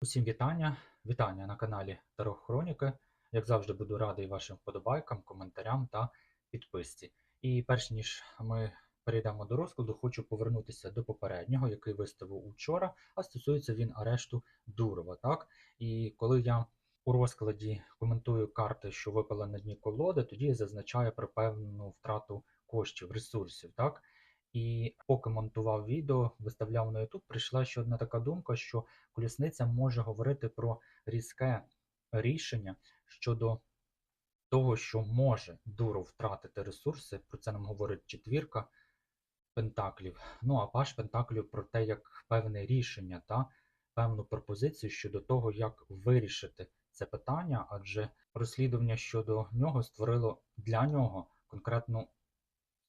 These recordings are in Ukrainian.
Усім вітання! Вітання на каналі Таро Хроніки. Як завжди, буду радий вашим вподобайкам, коментарям та підписці. І перш ніж ми перейдемо до розкладу, хочу повернутися до попереднього, який виставив учора, а стосується він арешту Дурова. Так? І коли я у розкладі коментую карти, що випали на дні колоди, тоді я зазначаю про певну втрату коштів, ресурсів. Так? І поки монтував відео, виставляв на YouTube, прийшла ще одна така думка, що колісниця може говорити про різке рішення щодо того, що може дуро втратити ресурси. Про це нам говорить четвірка пентаклів. Ну а паш пентаклів про те, як певне рішення та певну пропозицію щодо того, як вирішити це питання, адже розслідування щодо нього створило для нього конкретну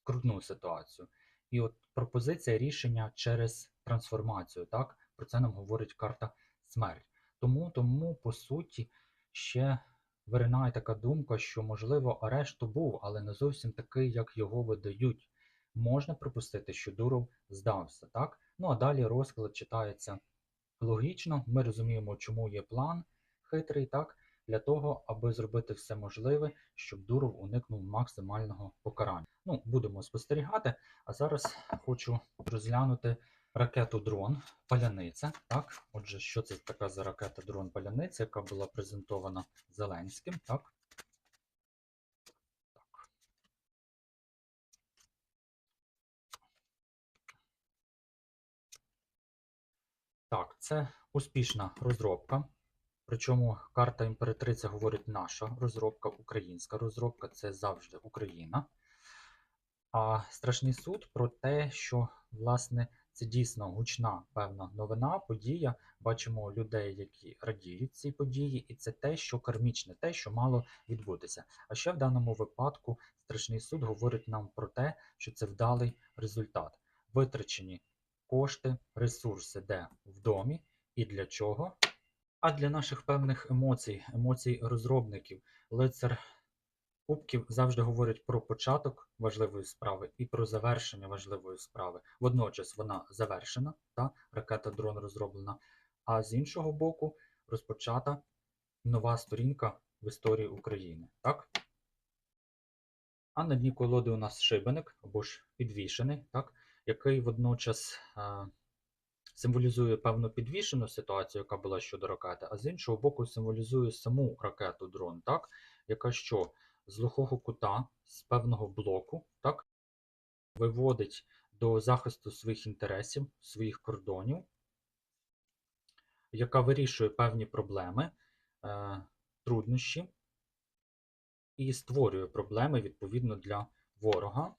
скрутну ситуацію. І от пропозиція рішення через трансформацію, так? Про це нам говорить карта смерть. Тому, тому, по суті, ще виринає така думка, що, можливо, арешт був, але не зовсім такий, як його видають. Можна припустити, що Дуров здався, так? Ну а далі розклад читається логічно. Ми розуміємо, чому є план хитрий, так? Для того, аби зробити все можливе, щоб Дуров уникнув максимального покарання. Ну, будемо спостерігати. А зараз хочу розглянути ракету дрон Паляниця. Так, отже, що це така за ракета дрон Паляниця, яка була презентована Зеленським. Так. Так. Так, це успішна розробка. Причому карта імператриця говорить наша розробка, українська розробка це завжди Україна. А страшний суд про те, що власне це дійсно гучна певна новина, подія. Бачимо людей, які радіють цій події, і це те, що кармічне, те, що мало відбутися. А ще в даному випадку страшний суд говорить нам про те, що це вдалий результат. Витрачені кошти, ресурси, де в домі і для чого. А для наших певних емоцій, емоцій розробників, лицар кубків завжди говорить про початок важливої справи і про завершення важливої справи. Водночас вона завершена, та ракета дрон розроблена. А з іншого боку, розпочата нова сторінка в історії України. Так? А на дні колоди у нас шибеник або ж підвішений, так? який водночас. А, символізує певну підвішену ситуацію, яка була щодо ракети, а з іншого боку, символізує саму ракету дрон, так? яка що з глухого кута, з певного блоку, так? виводить до захисту своїх інтересів, своїх кордонів, яка вирішує певні проблеми, е, труднощі і створює проблеми відповідно для ворога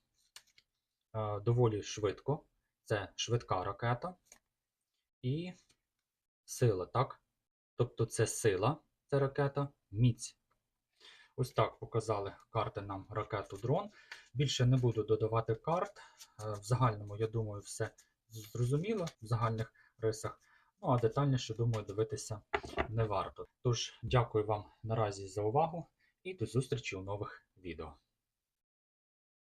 е, доволі швидко. Це швидка ракета і сила, так? Тобто це сила, це ракета, міць. Ось так показали карти нам ракету дрон. Більше не буду додавати карт. Е, в загальному, я думаю, все зрозуміло в загальних рисах. Ну, а детальніше, думаю, дивитися не варто. Тож, дякую вам наразі за увагу і до зустрічі у нових відео.